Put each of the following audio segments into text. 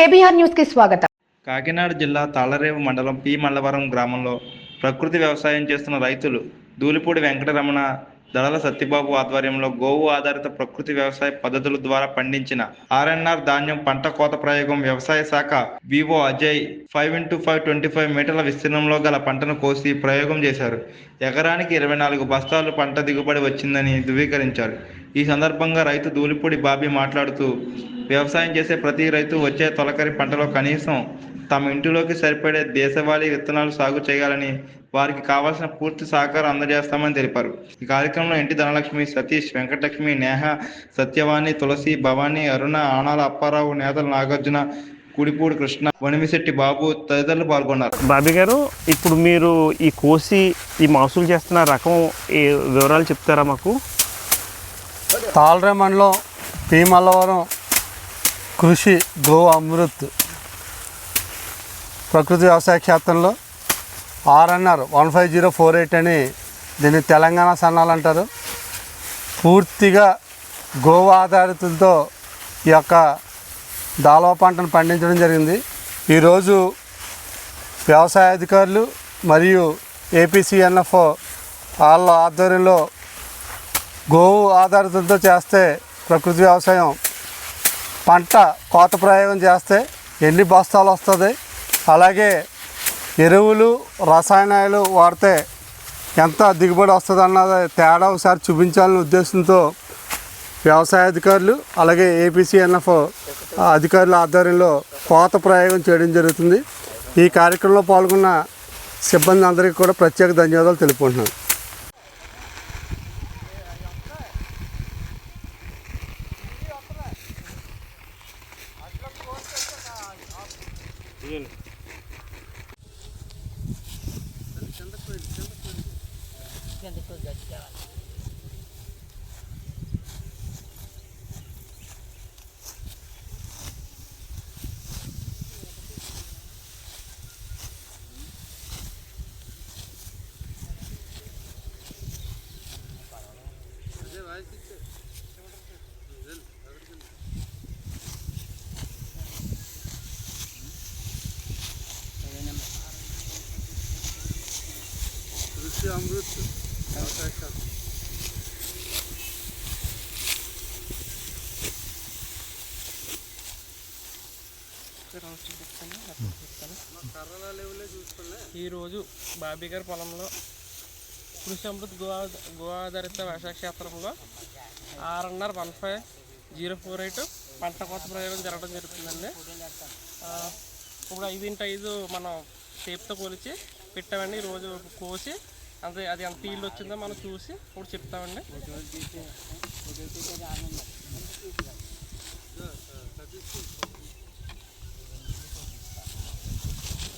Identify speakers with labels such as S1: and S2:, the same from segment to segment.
S1: KBR న్యూస్కి స్వాగతం.
S2: కాకినాడ జిల్లా తాళరేవు మండలం పి. మల్లవరం గ్రామంలో ప్రకృతి వ్యవసాయం చేస్తున్న రైతులు దూలిపూడి వెంకటరమణ దళల సత్యబాబు ఆధ్వర్యంలో గోవు ఆధారిత ప్రకృతి వ్యవసాయ పద్ధతుల ద్వారా పండించిన ఆర్ఎన్ఆర్ ధాన్యం పంట కోత ప్రయోగం వ్యవసాయ శాఖ Vivo Ajay five into five twenty five మీటర్ల విస్తీర్ణంలో గల పంటను కోసి ప్రయోగం చేశారు. ఎకరానికి ఇరవై నాలుగు బస్తాలు పంట దిగుబడి వచ్చిందని ధృవీకరించారు. ఈ సందర్భంగా రైతు దూలిపూడి బాబీ మాట్లాడుతూ వ్యవసాయం చేసే ప్రతి రైతు వచ్చే తొలకరి పంటలో కనీసం తమ ఇంటిలోకి సరిపడే దేశవాళీ విత్తనాలు సాగు చేయాలని వారికి కావాల్సిన పూర్తి సహకారం అందజేస్తామని తెలిపారు. ఈ కార్యక్రమంలో ఇంటి ధనలక్ష్మి సతీష్ వెంకటలక్ష్మి నేహ సత్యవాణి తులసి భవానీ అరుణ ఆనాల అప్పారావు నేతల నాగార్జున కుడిపూడి కృష్ణ వణిమిశెట్టి బాబు తదితరులు పాల్గొన్నారు.
S3: బాబీ గారు ఇప్పుడు మీరు ఈ కోసి ఈ మహసూలు చేస్తున్న రకం ఈ వివరాలు చెప్తారా మాకు?
S4: తాళరే మండలం పి మల్లవరం కృషి గో అమృత్. ప్రకృతి వ్యవసాయ క్షేత్రంలో RNR one five zero four eight అని దీన్ని తెలంగాణ సన్నాలు అంటారు. పూర్తిగా గోవా ఆధారితులతో ఈ యొక్క దాలవ పంటను పండించడం జరిగింది. ఈరోజు వ్యవసాయ అధికారులు మరియు ఏపీసీఎన్ఎఫ్ వాళ్ళ ఆధ్వర్యంలో గోవు ఆధారితంతో చేస్తే ప్రకృతి వ్యవసాయం పంట కోత ప్రయోగం చేస్తే ఎన్ని బస్తాలు వస్తుంది? అలాగే ఎరువులు రసాయనాలు వాడితే ఎంత దిగుబడి వస్తుంది అన్నది తేడా ఒకసారి చూపించాలనే ఉద్దేశంతో వ్యవసాయ అధికారులు అలాగే ఏపీసీఎన్ఎఫ్ అధికారుల ఆధ్వర్యంలో కోత ప్రయోగం చేయడం జరుగుతుంది. ఈ కార్యక్రమంలో పాల్గొన్న సిబ్బంది అందరికీ కూడా ప్రత్యేక ధన్యవాదాలు తెలుపుకుంటున్నాను. Gel. Sen de koy, sen de koy. Sen de koy, sen de koy. శాఖ
S5: ఈరోజు బాబీ గారి పొలంలో కృషి అమృత్ గో ఆధ- క్షేత్రంలో RNR one five zero four eight పంట కోత ప్రయోగం జరగడం జరుగుతుందండి. ఇప్పుడు ఐదు ఐదు మనం టేప్తో కొలిచి పెట్టామండి. ఈరోజు కోసి అదే అది ఎంత ఫీల్డ్ వచ్చిందో మనం చూసి ఇప్పుడు చెప్తామండి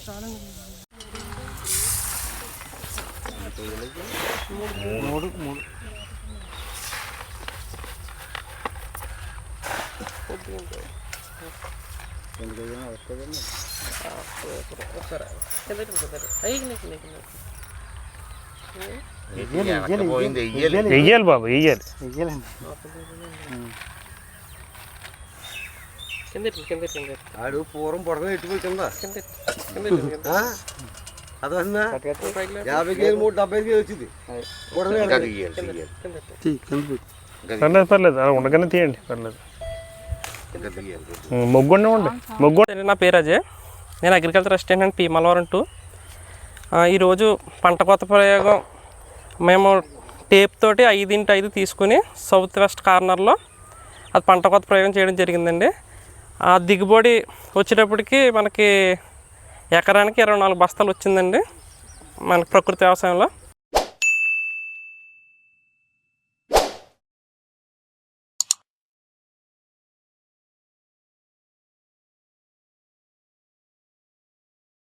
S5: చాలండి
S4: మూడు మూడు
S5: ఒకసారి కిందకి కిందకి. అయ్యి నీకు నీకు నీకు.
S3: వెయ్యాలి బాబు వెయ్యాలి
S6: ఆడు పూర్వం కింద.
S5: కిందకి.
S6: ఆ? అదన్నా. యాభై కేజీ మూడు డెబ్బై కేజీ వచ్చింది.
S3: పర్లేదు పర్లేదు. అలా ఉండగానే తీయండి పర్లేదు. మొగ్గు ఉండి మొగ్గు
S5: నా పేరు అజయ్. నేను agriculture assistant and P Malavaram two ఈరోజు పంట కోత ప్రయోగం మేము టేప్ తోటి ఐదింటి ఐదు తీసుకుని సౌత్ వెస్ట్ కార్నర్లో అది పంట కోత ప్రయోగం చేయడం జరిగిందండి. ఆ దిగుబడి వచ్చేటప్పటికి మనకి ఎకరానికి ఇరవై నాలుగు బస్తాలు వచ్చిందండి మనకి ప్రకృతి వ్యవసాయంలో.